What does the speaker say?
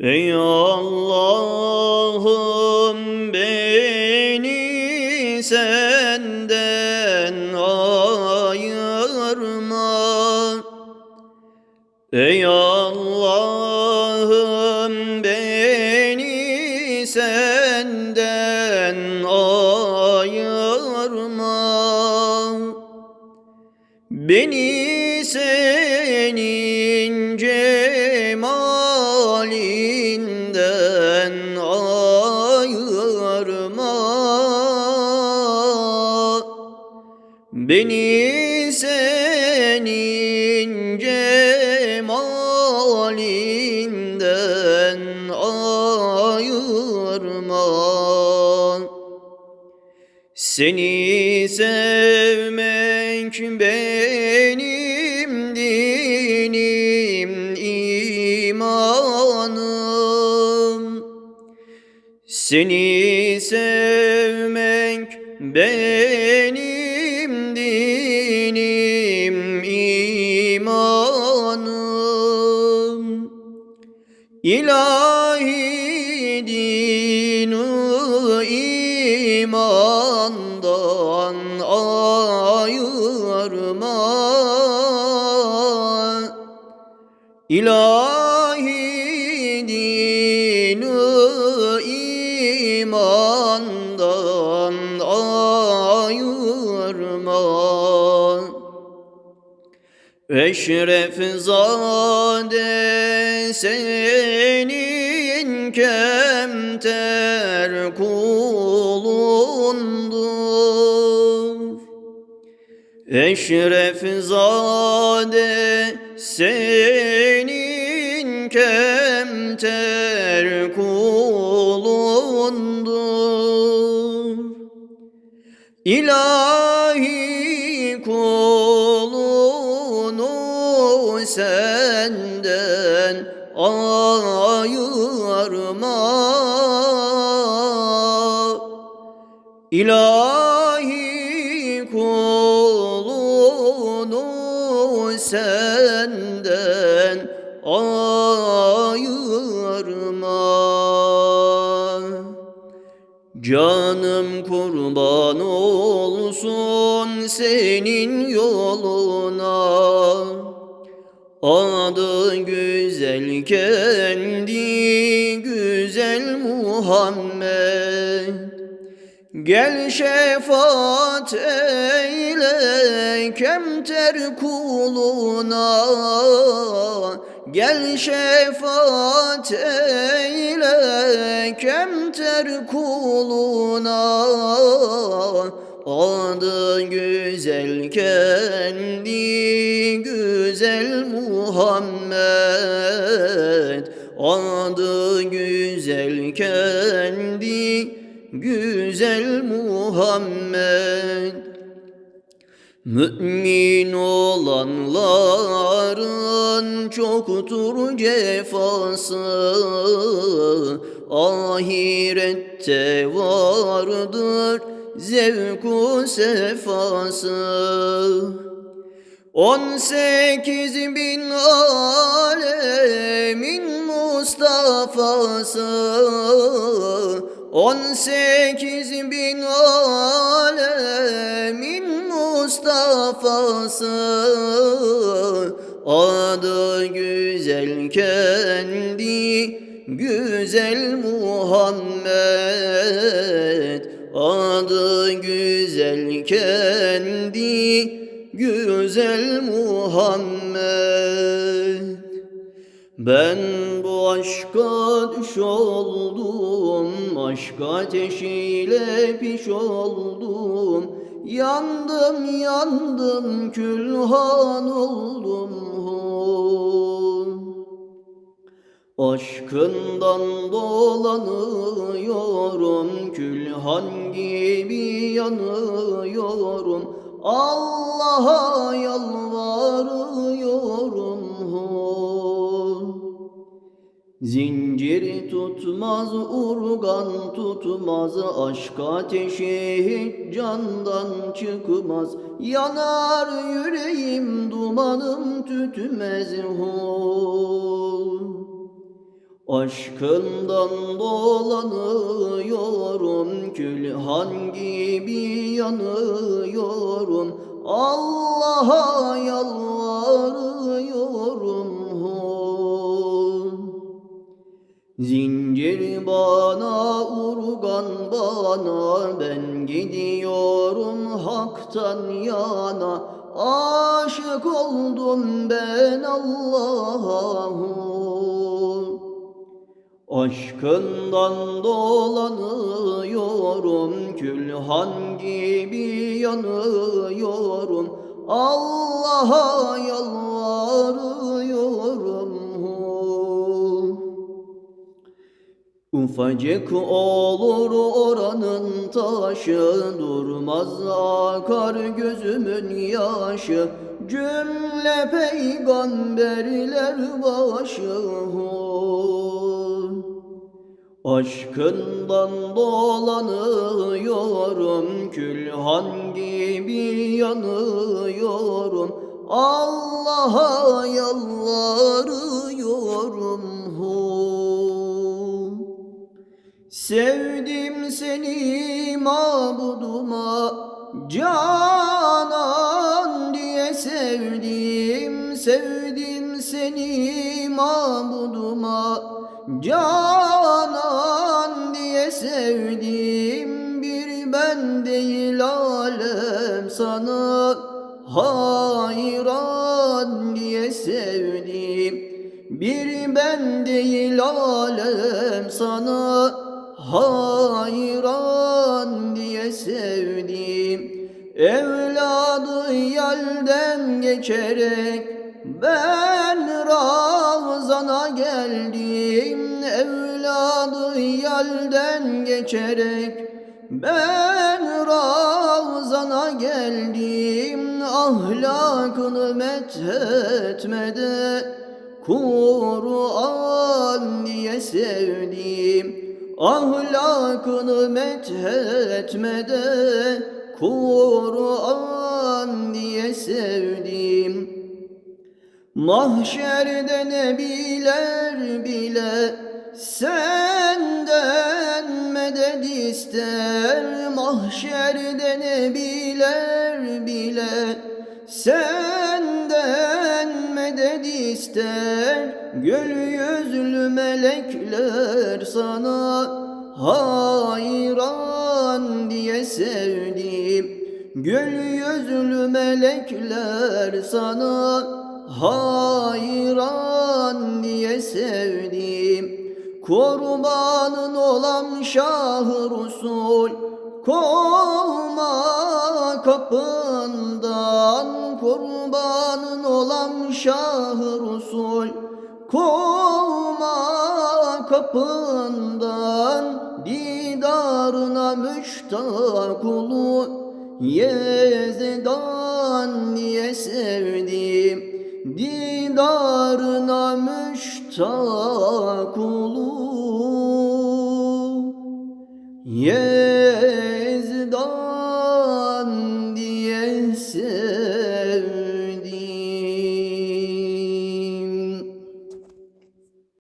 Ey Allah'ım beni senden ayırma. Ey Allah'ım beni senden ayırma. Beni Beni senin cemalinden ayırma. Seni sevmek benim dinim imanım Seni sevmek benim İlahi dinu imandan ayırma. İlahi Eşref zade senin kemter kulundur. Eşref zade senin kemter kulundur. İlahi senden ayırma. İlahi kulunu senden ayırma. Canım kurban olsun senin yoluna Adı güzel kendi güzel Muhammed. Gel şefaat eyle kemter kuluna. Gel şefaat eyle kemter kuluna. Adı güzel kendi Adı güzel kendi güzel Muhammed. Mümin olanların çoktur cefası Ahirette vardır zevku sefası On sekiz bin alemin Mustafa'sı On sekiz bin alemin Mustafa'sı. Adı güzel kendi güzel Muhammed. Adı güzel kendi güzel Muhammed ben bu aşka düş oldum, aşk ateşiyle piş oldum. Yandım yandım külhan oldum. Aşkından dolanıyorum, külhan gibi yanıyorum. Allah'a yalvarıyorum. Zincir tutmaz, urgan tutmaz, aşk ateşi hiç candan çıkmaz. Yanar yüreğim, dumanım tütmez hu. Aşkından dolanıyorum Külhan gibi yanıyorum Allah'a yalvarıyorum Zincir bana, urgan bana, ben gidiyorum haktan yana. Aşık oldum ben Allah'a. Aşkından dolanıyorum, külhan gibi yanıyorum. Allah'a yalvarıyorum. Ufacık olur oranın taşı Durmaz akar gözümün yaşı Cümle peygamberler başı Aşkından dolanıyorum Külhan gibi yanıyorum. Allah'a yalvarıyorum Sevdim seni mabuduma Canan diye sevdim. Sevdim seni mabuduma Canan sevdim Bir ben değil alem sana Hayran diye sevdim. Bir ben değil alem sana hayran diye sevdim. Evladı yelden geçerek ben Ravzan'a geldim. Evladı yelden geçerek ben Ravzan'a geldim Ahlakını methetmede Kur'an diye sevdim Ahlakını methetmede Kur'an diye sevdim. Mahşerde nebiler bile Senden medet ister Mahşerde nebiler bile. Senden medet ister Gül yüzlü melekler sana hayran diye sevdim. Gül yüzlü melekler sana hayran diye sevdim Kurbanın olan Şah-ı Resul Kovma kapından kurbanın olan Şah-ı Resul Kovma kapından didarına müştak olu Yezdan diye sevdim didarına müştak olu Yezdan